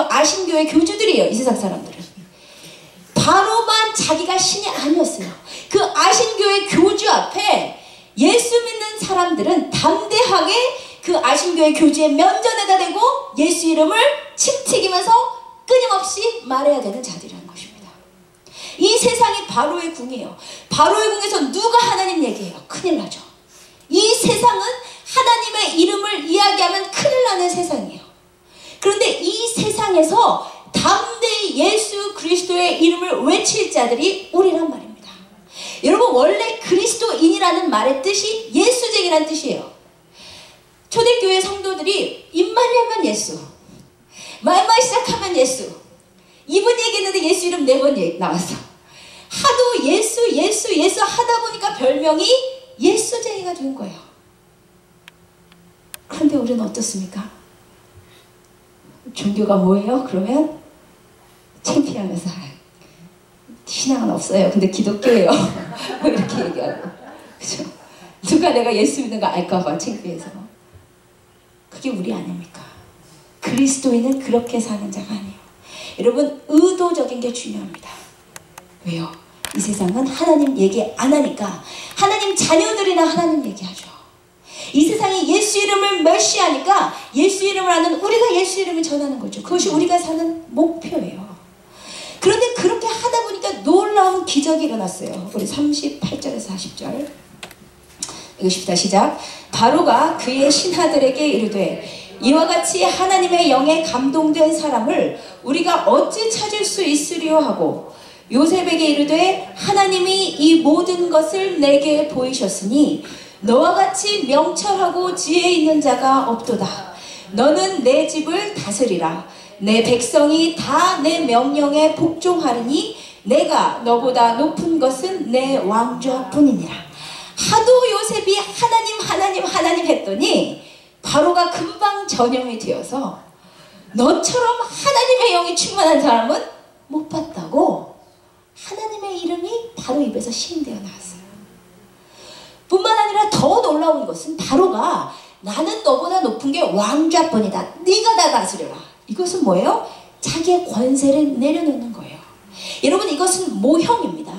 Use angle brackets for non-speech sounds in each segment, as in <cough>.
아신교의 교주들이에요. 이 세상 사람들은. 바로만 자기가 신이 아니었어요. 그 아신교의 교주 앞에 예수 믿는 사람들은 담대하게 그 아신교의 교주의 면전에다 대고 예수 이름을 침튀기면서 끊임없이 말해야 되는 자들이라는 것입니다. 이 세상이 바로의 궁이에요. 바로의 궁에서 누가 하나님 얘기해요? 큰일 나죠. 이 세상은 하나님의 이름을 이야기하면 큰일 나는 세상이에요. 그런데 이 세상에서 담대히 예수 그리스도의 이름을 외칠 자들이 우리란 말입니다. 여러분 원래 그리스도인이라는 말의 뜻이 예수쟁이라는 뜻이에요. 초대교회 성도들이 입만 열면 예수 말만 시작하면 예수 이분 얘기했는데 예수 이름 네 번 나왔어. 하도 예수 예수 예수 하다 보니까 별명이 예수쟁이가 된 거예요. 그런데 우리는 어떻습니까? 종교가 뭐예요? 그러면 창피하면서 신앙은 없어요. 근데 기독교예요. 뭐 <laughs> 이렇게 얘기하고 그죠? 누가 내가 예수 믿는 거 알까봐 창피해서 그게 우리 아닙니까? 그리스도인은 그렇게 사는 자가 아니에요. 여러분 의도적인 게 중요합니다. 왜요? 이 세상은 하나님 얘기 안 하니까 하나님 자녀들이나 하나님 얘기하죠. 이 세상이 예수 이름을 멸시하니까 예수 이름을 아는 우리가 예수 이름을 전하는 거죠. 그것이 우리가 사는 목표예요. 그런데 그렇게 하다 보니까 놀라운 기적이 일어났어요. 우리 38절에서 40절 읽으십시다. 시작. 바로가 그의 신하들에게 이르되 이와 같이 하나님의 영에 감동된 사람을 우리가 어찌 찾을 수 있으리요 하고 요셉에게 이르되 하나님이 이 모든 것을 내게 보이셨으니 너와 같이 명철하고 지혜 있는 자가 없도다. 너는 내 집을 다스리라. 내 백성이 다 내 명령에 복종하리니 내가 너보다 높은 것은 내 왕좌뿐이니라. 하도 요셉이 하나님 하나님 하나님 했더니 바로가 금방 전염이 되어서 너처럼 하나님의 영이 충만한 사람은 못 봤다고 하나님의 이름이 바로 입에서 시인되어 나왔어요. 뿐만 아니라 더 놀라운 것은 바로가 나는 너보다 높은 게 왕좌뿐이다. 네가 다 다스려라. 이것은 뭐예요? 자기의 권세를 내려놓는 거예요. 여러분 이것은 모형입니다.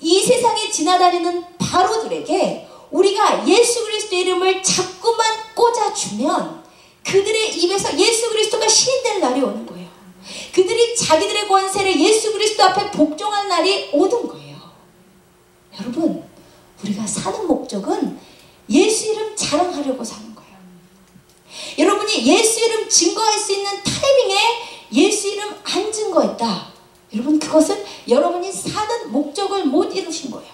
이 세상에 지나다니는 바로들에게 우리가 예수 그리스도 이름을 자꾸만 꽂아주면 그들의 입에서 예수 그리스도가 시인될 날이 오는 거예요. 그들이 자기들의 권세를 예수 그리스도 앞에 복종할 날이 오는 거예요. 여러분 우리가 사는 목적은 예수 이름 자랑하려고 사는 거예요. 여러분이 예수 이름 증거할 수 있는 타이밍에 예수 이름 안 증거했다. 여러분 그것은 여러분이 사는 목적을 못 이루신 거예요.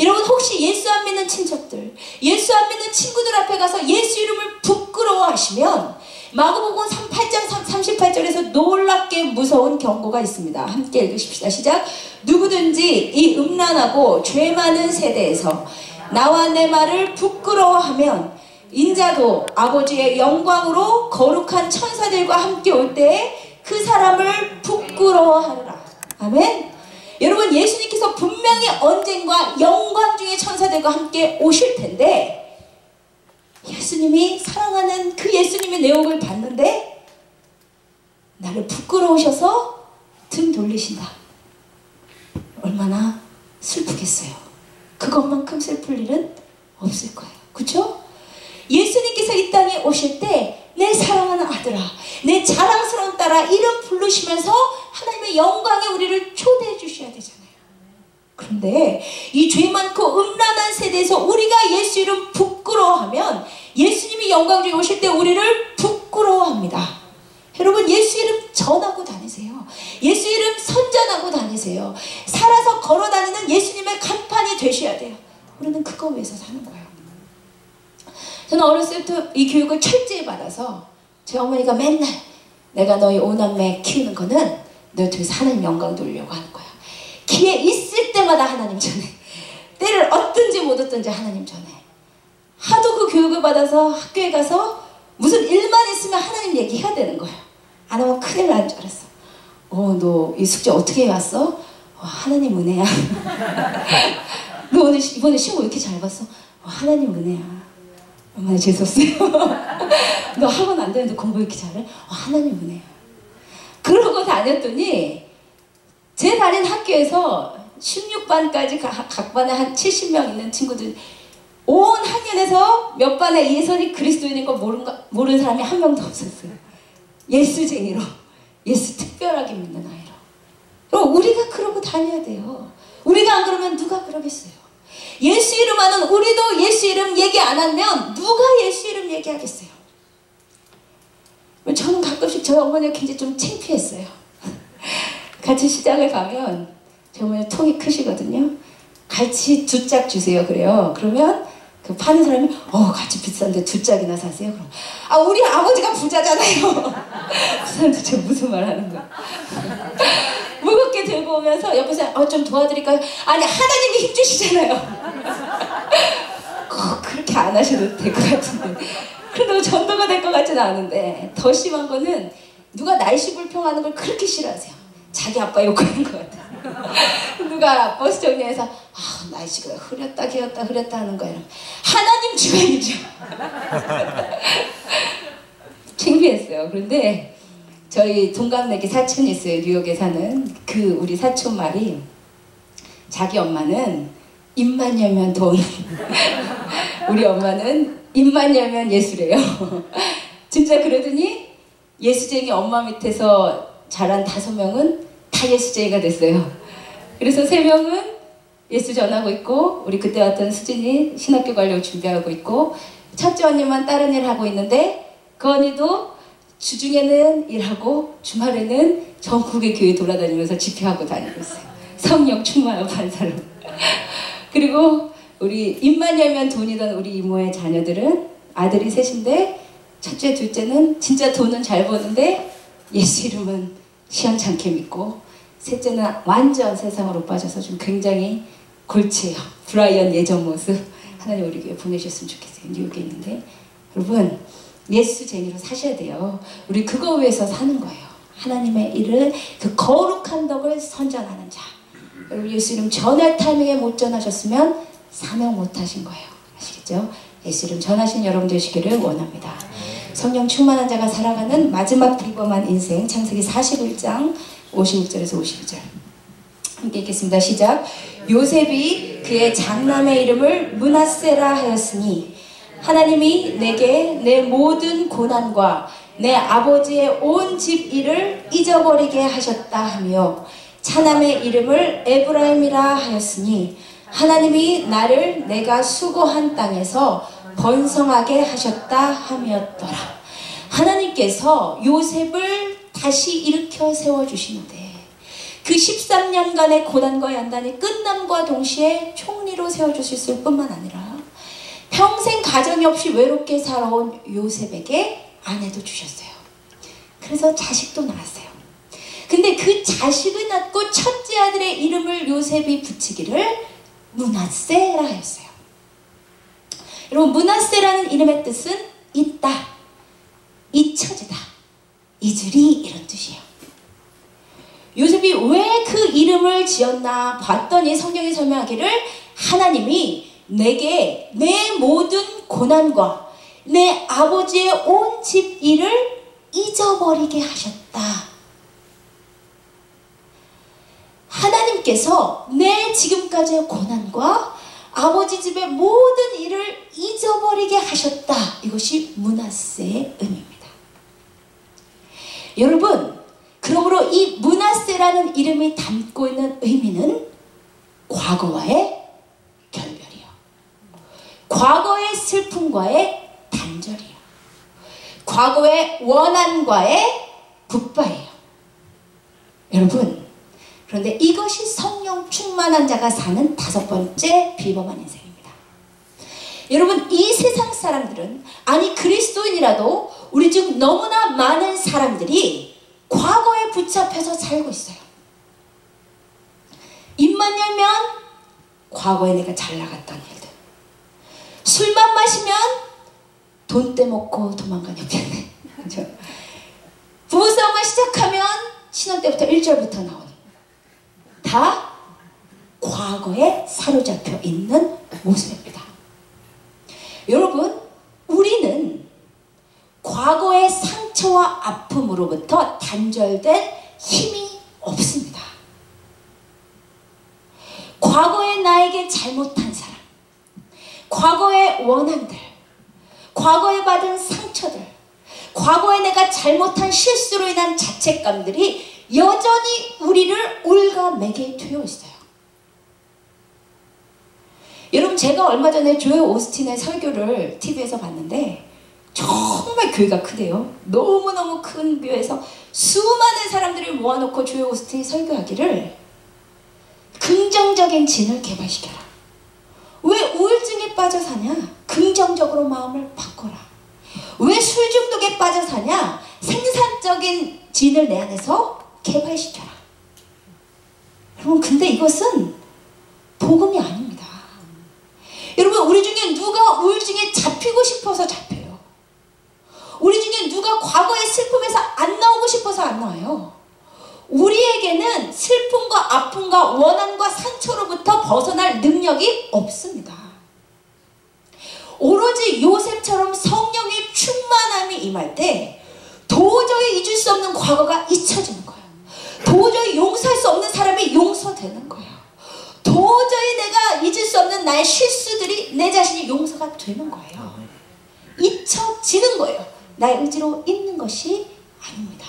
여러분 혹시 예수 안 믿는 친척들, 예수 안 믿는 친구들 앞에 가서 예수 이름을 부끄러워하시면 마가복음 8장 38절에서 놀랍게 무서운 경고가 있습니다. 함께 읽으십시다. 시작. 누구든지 이 음란하고 죄 많은 세대에서 나와 내 말을 부끄러워하면 인자도 아버지의 영광으로 거룩한 천사들과 함께 올 때에 그 사람을 부끄러워하리라. 아멘. 여러분 예수님께서 분명히 언젠가 영광 중의 천사들과 함께 오실 텐데 예수님이 사랑하는 그 예수님의 내용을 봤는데 나를 부끄러우셔서 등 돌리신다. 얼마나 슬프겠어요. 그것만큼 슬플 일은 없을 거예요. 그쵸? 예수님께서 이 땅에 오실 때 내 사랑하는 아들아, 내 자랑스러운 딸아 이름 부르시면서 하나님의 영광에 우리를 초대해 주셔야 되잖아요. 그런데 이 죄 많고 음란한 세대에서 우리가 예수 이름 부끄러워하면 예수님이 영광 중에 오실 때 우리를 부끄러워합니다. 여러분 예수 이름 전하고 다니세요. 예수 이름 선전하고 다니세요. 살아서 걸어 다니는 예수님의 간판이 되셔야 돼요. 우리는 그거 위해서 사는 거예요. 저는 어렸을 때 이 교육을 철저히 받아서 제 어머니가 맨날 내가 너희 오남매 키우는 거는 너희 하나님 영광 돌리려고 하는 거야. 기회 있을 때마다 하나님 전해. 때를 얻든지 못 얻든지 하나님 전해. 하도 그 교육을 받아서 학교에 가서 무슨 일만 있으면 하나님 얘기해야 되는 거야. 안 하면 큰일 날줄 알았어. 어, 너이 숙제 어떻게 해왔어? 어, 하나님 은혜야. <laughs> 너 오늘 이번에 시험 왜 이렇게 잘 봤어? 어, 하나님 은혜야. 얼마나 재수없어요. <laughs> 너 학원 안 되는데 공부 이렇게 잘해? 어, 하나님 은혜야. 그러고 다녔더니 제 다닌 학교에서 16반까지 각 반에 한 70명 있는 친구들 온 학년에서 몇 반에 예선이 그리스도인인 거 모르는, 모르는 사람이 한 명도 없었어요. 예수쟁이로 예수 특별하게 믿는 아이로. 그럼 우리가 그러고 다녀야 돼요. 우리가 안 그러면 누가 그러겠어요? 예수 이름 하는 우리도 예수 이름 얘기 안 하면 누가 예수 이름 얘기하겠어요? 저는 가끔씩 저희 어머니가 굉장히 좀 창피했어요. <laughs> 같이 시장을 가면 저희 어머니 통이 크시거든요. 같이 두 짝 주세요. 그래요. 그러면 그 파는 사람이 어 같이 비싼데 두 짝이나 사세요. 그럼 아 우리 아버지가 부자잖아요. <laughs> 그 사람들 저 무슨 말 하는 거야. <laughs> 무겁게 들고 오면서 옆에서 어, 좀 도와드릴까요? 아니 하나님이 힘 주시잖아요. <laughs> 꼭 그렇게 안 하셔도 될 것 같은데 그래도 전도가 될 것 같지는 않은데 더 심한 거는 누가 날씨 불평하는 걸 그렇게 싫어하세요. 자기 아빠 욕하는 것 같아. 누가 버스 정류에서 아, 날씨가 흐렸다 기었다 흐렸다 하는 거예요. 하나님 주변이죠. <laughs> 창피했어요. 그런데 저희 동갑내기 사촌이 있어요. 뉴욕에 사는 그 우리 사촌 말이 자기 엄마는 입만 열면 돈 <laughs> 우리 엄마는 입만 열면 예수래요. <laughs> 진짜 그러더니 예수쟁이 엄마 밑에서 자란 다섯 명은 다 예수쟁이가 됐어요. 그래서 세 명은 예수 전하고 있고 우리 그때 왔던 수진이 신학교 가려고 준비하고 있고 첫째 언니만 다른 일 하고 있는데 그 언니도 주중에는 일하고 주말에는 전국의 교회 돌아다니면서 집회하고 다니고 있어요. 성령 충만한 반사로. <laughs> 그리고 우리 입만 열면 돈이던 우리 이모의 자녀들은 아들이 셋인데 첫째, 둘째는 진짜 돈은 잘 버는데 예수 이름은 시원찮게 믿고 셋째는 완전 세상으로 빠져서 좀 굉장히 골치예요. 브라이언 예전 모습 하나님 우리 교회 보내셨으면 좋겠어요. 뉴욕에 있는데 여러분 예수쟁이로 사셔야 돼요. 우리 그거 위해서 사는 거예요. 하나님의 일을 그 거룩한 덕을 선전하는 자. 여러분 예수 이름 전할 타이밍에 못 전하셨으면 사명 못 하신 거예요. 아시겠죠? 예수 이름 전하신 여러분 되시기를 원합니다. 성령 충만한 자가 살아가는 마지막 비범한 인생 창세기 41장 56절에서 52절 함께 읽겠습니다. 시작 요셉이 그의 장남의 이름을 문하세라 하였으니 하나님이 내게 내 모든 고난과 내 아버지의 온 집 일을 잊어버리게 하셨다 하며 차남의 이름을 에브라임이라 하였으니 하나님이 나를 내가 수고한 땅에서 번성하게 하셨다 함이었더라. 하나님께서 요셉을 다시 일으켜 세워주시는데 그 13년간의 고난과 연단이 끝남과 동시에 총리로 세워주셨을 뿐만 아니라 평생 가정이 없이 외롭게 살아온 요셉에게 아내도 주셨어요. 그래서 자식도 낳았어요. 근데 그 자식을 낳고 첫째 아들의 이름을 요셉이 붙이기를 문하세라 했어요. 여러분 문하세라는 이름의 뜻은 있다, 잊혀지다, 잊으리 이런 뜻이에요. 요셉이 왜 그 이름을 지었나 봤더니 성경이 설명하기를 하나님이 내게 내 모든 고난과 내 아버지의 온 집 일을 잊어버리게 하셨다. 하나님께서 내 지금까지의 고난과 아버지 집의 모든 일을 잊어버리게 하셨다. 이것이 문하세의 의미입니다. 여러분, 그러므로 이 문하세라는 이름이 담고 있는 의미는 과거와의 결별이요. 과거의 슬픔과의 단절이요. 과거의 원한과의 굿바예요. 여러분, 그런데 이것이 성령 충만한 자가 사는 다섯 번째 비범한 인생입니다. 여러분, 이 세상 사람들은, 아니 그리스도인이라도 우리 중 너무나 많은 사람들이 과거에 붙잡혀서 살고 있어요. 입만 열면 과거에 내가 잘 나갔던 일들. 술만 마시면 돈 떼먹고 도망간 형편네. <laughs> 그죠? 부부싸움만 시작하면 신혼 때부터 1절부터 나오는 다 과거에 사로잡혀 있는 모습입니다. 여러분, 우리는 과거의 상처와 아픔으로부터 단절된 힘이 없습니다. 과거에 나에게 잘못한 사람, 과거의 원한들, 과거에 받은 상처들, 과거에 내가 잘못한 실수로 인한 자책감들이 여전히 우리를 올가매게 되어 있어요. 여러분 제가 얼마 전에 조에 오스틴의 설교를 TV에서 봤는데 정말 교회가 크대요. 너무너무 큰 교회에서 수많은 사람들을 모아놓고 조에 오스틴이 설교하기를 긍정적인 진을 개발시켜라. 왜 우울증에 빠져 사냐? 긍정적으로 마음을 바꿔라. 왜 술 중독에 빠져 사냐? 생산적인 진을 내 안에서 개발시켜라. 여러분 근데 이것은 복음이 아닙니다. 여러분 우리 중에 누가 우울증에 잡히고 싶어서 잡혀요. 우리 중에 누가 과거의 슬픔에서 안 나오고 싶어서 안 나와요. 우리에게는 슬픔과 아픔과 원한과 상처로부터 벗어날 능력이 없습니다. 오로지 요셉처럼 성령의 충만함이 임할 때 도저히 잊을 수 없는 과거가 잊혀지는 거예요. 도저히 용서할 수 없는 사람이 용서되는 거예요. 도저히 내가 잊을 수 없는 나의 실수들이 내 자신이 용서가 되는 거예요. 잊혀지는 거예요. 나의 의지로 있는 것이 아닙니다.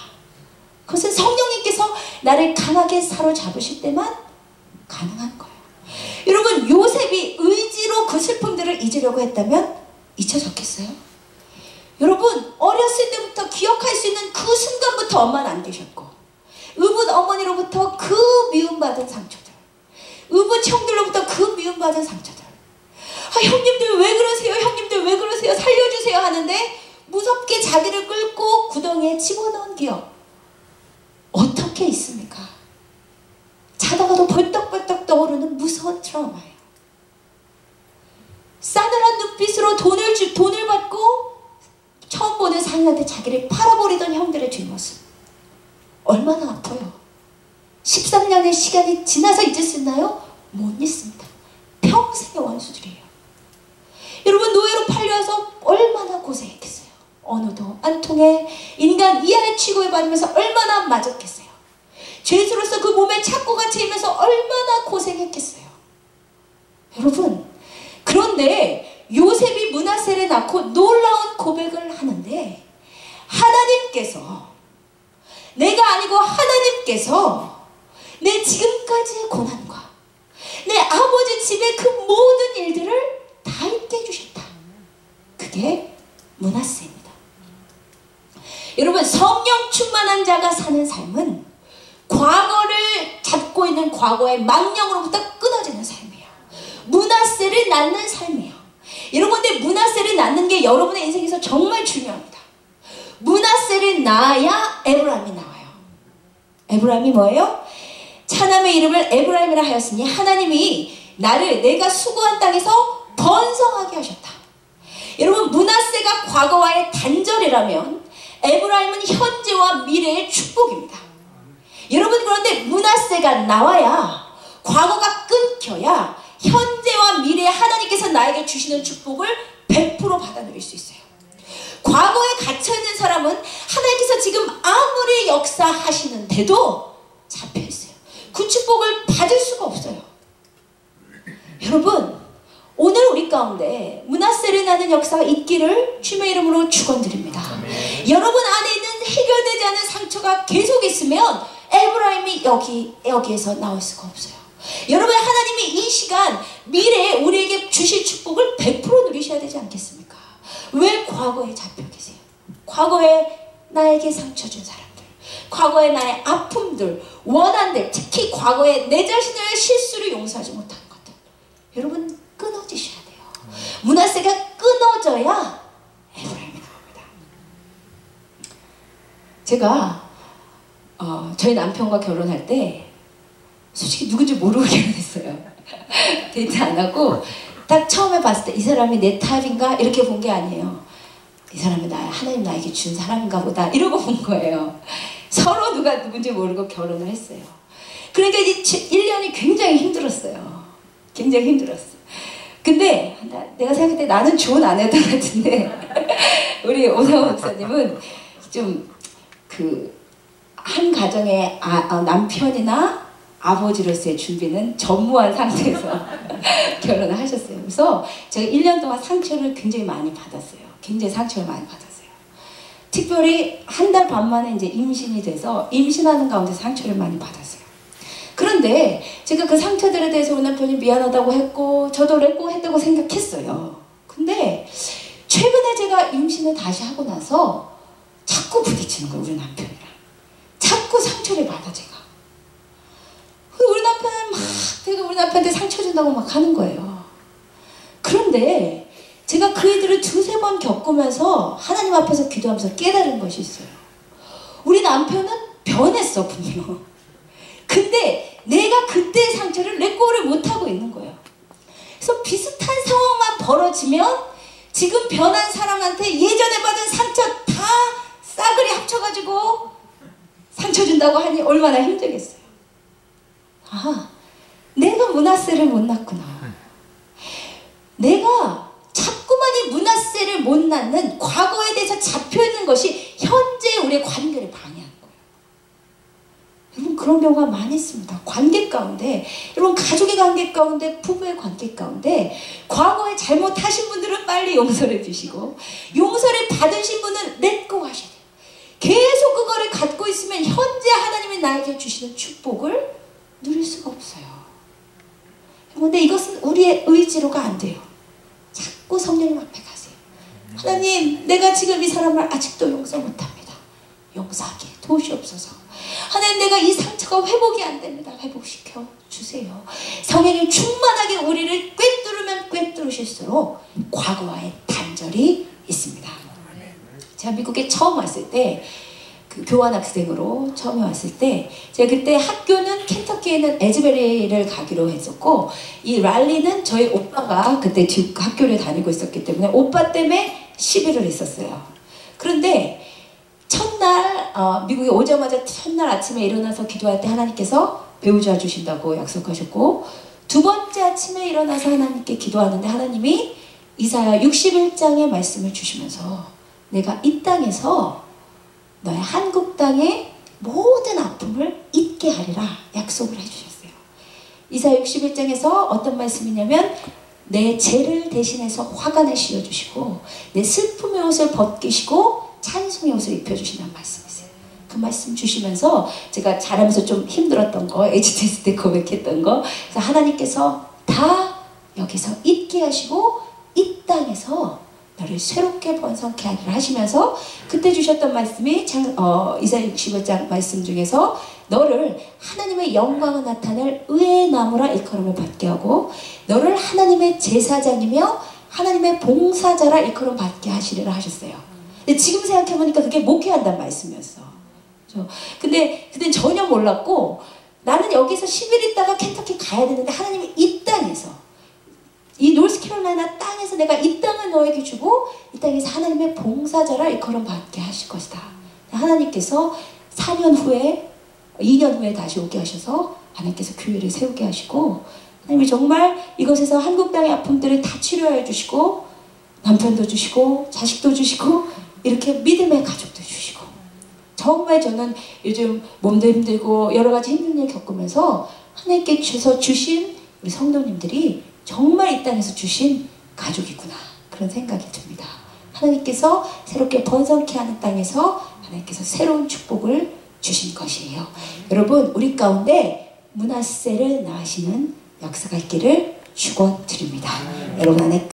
그것은 성령님께서 나를 강하게 사로잡으실 때만 가능한 거예요. 여러분 요셉이 의지로 그 슬픔들을 잊으려고 했다면 잊혀졌겠어요? 여러분 어렸을 때부터 기억할 수 있는 그 순간부터 엄마는 안 되셨고 의붓 어머니로부터 그 미움받은 상처 들 의붓 형들로부터 그 미움받은 상처들 아 형님들 왜 그러세요 형님들 왜 그러세요 살려주세요 하는데 무섭게 자기를 끌고 구덩이에 집어넣은 기억 어떻게 있습니까? 자다가도 벌떡벌떡 떠오르는 무서운 트라우마예요. 싸늘한 눈빛으로 돈을 주, 돈을 받고 처음 보는 상인한테 자기를 팔아버리던 형들의 뒷모습. 얼마나 아파요. 13년의 시간이 지나서 있나요? 못 잊습니다. 평생의 원수들이에요. 여러분 노예로 팔려서 얼마나 고생했겠어요. 언어도 안 통해 인간 이하의 취급을 받으면서 얼마나 맞았겠어요. 죄수로서 그 몸에 착고가 채이면서 얼마나 고생했겠어요. 여러분 그런데 요셉이 문하세를 낳고 놀라운 고백을 하는데 하나님께서 내가 아니고 하나님께서 내 지금까지의 고난과 내 아버지 집의 그 모든 일들을 다 잊게 해주셨다. 그게 문하세입니다. 여러분 성령 충만한 자가 사는 삶은 과거를 잡고 있는 과거의 망령으로부터 끊어지는 삶이에요. 문화세를 낳는 삶이에요. 여러분 근데 문화세를 낳는 게 여러분의 인생에서 정말 중요합니다. 문화세를 낳아야 에브라임이 나와요. 에브라임이 뭐예요? 차남의 이름을 에브라임이라 하였으니 하나님이 나를 내가 수고한 땅에서 번성하게 하셨다. 여러분 문화세가 과거와의 단절이라면 에브라임은 현재와 미래의 축복입니다. 여러분 그런데 문화세가 나와야 과거가 끊겨야 현재와 미래에 하나님께서 나에게 주시는 축복을 100% 받아 누릴 수 있어요. 과거에 갇혀있는 사람은 하나님께서 지금 아무리 역사하시는데도 잡혀있어요. 그 축복을 받을 수가 없어요. 여러분 오늘 우리 가운데 문화세를 나는 역사가 있기를 주의 이름으로 축원드립니다. 여러분 안에 있는 해결되지 않은 상처가 계속 있으면 에브라임이 여기 여기에서 나올 수가 없어요. 여러분 하나님이 이 시간 미래에 우리에게 주실 축복을 100% 누리셔야 되지 않겠습니까? 왜 과거에 잡혀 계세요? 과거에 나에게 상처 준 사람들, 과거에 나의 아픔들, 원한들, 특히 과거에 내 자신의 실수를 용서하지 못한 것들, 여러분 끊어지셔야 돼요. 문화세가 끊어져야 에브라임이 나옵니다. 제가 어, 저희 남편과 결혼할 때 솔직히 누군지 모르고 결혼했어요. <laughs> 데이트 안 하고 딱 처음에 봤을 때 이 사람이 내 타입인가 이렇게 본 게 아니에요. 이 사람이 나 하나님 나에게 준 사람인가 보다 이러고 본 거예요. 서로 누가 누군지 모르고 결혼을 했어요. 그러니까 이 1년이 굉장히 힘들었어요. 굉장히 힘들었어. 근데 내가 생각할 때 나는 좋은 아내였던 것 같은데 <laughs> 우리 오사원 목사님은 좀 그 한 가정의 아, 아, 남편이나 아버지로서의 준비는 전무한 상태에서 <laughs> 결혼을 하셨어요. 그래서 제가 1년 동안 상처를 굉장히 많이 받았어요. 굉장히 상처를 많이 받았어요. 특별히 한 달 반 만에 이제 임신이 돼서 임신하는 가운데 상처를 많이 받았어요. 그런데 제가 그 상처들에 대해서 우리 남편이 미안하다고 했고 저도 랬고 했다고 생각했어요. 근데 최근에 제가 임신을 다시 하고 나서 자꾸 부딪히는 거예요, 우리 남편이랑. 자꾸 상처를 받아, 제가. 우리 남편은 막, 내가 우리 남편한테 상처 준다고 막 하는 거예요. 그런데 그 일들을 두세 번 겪으면서 하나님 앞에서 기도하면서 깨달은 것이 있어요. 우리 남편은 변했어, 분명. 근데 내가 그때의 상처를 레꼬를 못하고 있는 거예요. 그래서 비슷한 상황만 벌어지면 지금 변한 사람한테 예전에 받은 상처 다 싸그리 합쳐가지고 상처 준다고 하니 얼마나 힘들겠어요. 아, 내가 문화세를 못 낳구나. 내가 못 낳는 과거에 대해서 잡혀있는 것이 현재 우리의 관계를 방해하는 거예요. 여러분 그런 경우가 많이 있습니다. 관계 가운데 여러분 가족의 관계 가운데 부부의 관계 가운데 과거에 잘못하신 분들은 빨리 용서를 주시고 용서를 받으신 분은 렛고 하셔야 돼요. 계속 그거를 갖고 있으면 현재 하나님이 나에게 주시는 축복을 누릴 수가 없어요. 그런데 이것은 우리의 의지로가 안 돼요. 자꾸 성령님 앞에 가세요. 하나님, 내가 지금 이 사람을 아직도 용서 못합니다. 용서하게 도시옵소서. 하나님, 내가 이 상처가 회복이 안 됩니다. 회복시켜 주세요. 성령님 충만하게 우리를 꿰뚫으면 꿰뚫으실수록 과거와의 단절이 있습니다. 제가 미국에 처음 왔을 때, 그 교환 학생으로 처음에 왔을 때, 제가 그때 학교는 켄터키에 는 에즈베리를 가기로 했었고, 이 랄리는 저희 오빠가 그때 듀 학교를 다니고 있었기 때문에 오빠 때문에 시비를 했었어요. 그런데 첫날, 어, 미국에 오자마자 첫날 아침에 일어나서 기도할 때 하나님께서 배우자 주신다고 약속하셨고, 두 번째 아침에 일어나서 하나님께 기도하는데 하나님이 이사야 61장의 말씀을 주시면서 내가 이 땅에서 너의 한국 땅의 모든 아픔을 잊게 하리라 약속을 해주셨어요. 이사 61장에서 어떤 말씀이냐면 내 죄를 대신해서 화관을 씌워주시고 내 슬픔의 옷을 벗기시고 찬송의 옷을 입혀주신다는 말씀이세요. 그 말씀 주시면서 제가 자라면서 좀 힘들었던 거, HTS 때 고백했던 거, 하나님께서 다 여기서 잊게 하시고 이 땅에서 너를 새롭게 번성케 하리라 하시면서 그때 주셨던 말씀이 장, 어, 이사야 65장 말씀 중에서 너를 하나님의 영광을 나타낼 의의 나무라 일컬음을 받게 하고 너를 하나님의 제사장이며 하나님의 봉사자라 일컬음 받게 하시리라 하셨어요. 근데 지금 생각해보니까 그게 목회한다는 말씀이었어. 근데 그때 전혀 몰랐고 나는 여기서 10일 있다가 켄터키 가야 되는데 하나님이 이 땅에서 이 노스캐롤라이나 땅에서 내가 이 땅을 너에게 주고 이 땅에서 하나님의 봉사자라 일컬음 받게 하실 것이다. 하나님께서 4년 후에 2년 후에 다시 오게 하셔서 하나님께서 교회를 세우게 하시고 하나님이 정말 이것에서 한국 땅의 아픔들을 다 치료해 주시고 남편도 주시고 자식도 주시고 이렇게 믿음의 가족도 주시고 정말 저는 요즘 몸도 힘들고 여러 가지 힘든 일 겪으면서 하나님께 주서 주신 우리 성도님들이 정말 이 땅에서 주신 가족이구나 그런 생각이 듭니다. 하나님께서 새롭게 번성케 하는 땅에서 하나님께서 새로운 축복을 주신 것이에요. 여러분 우리 가운데 문화세를 나시는 역사가 있기를 축원드립니다. 여러분 안에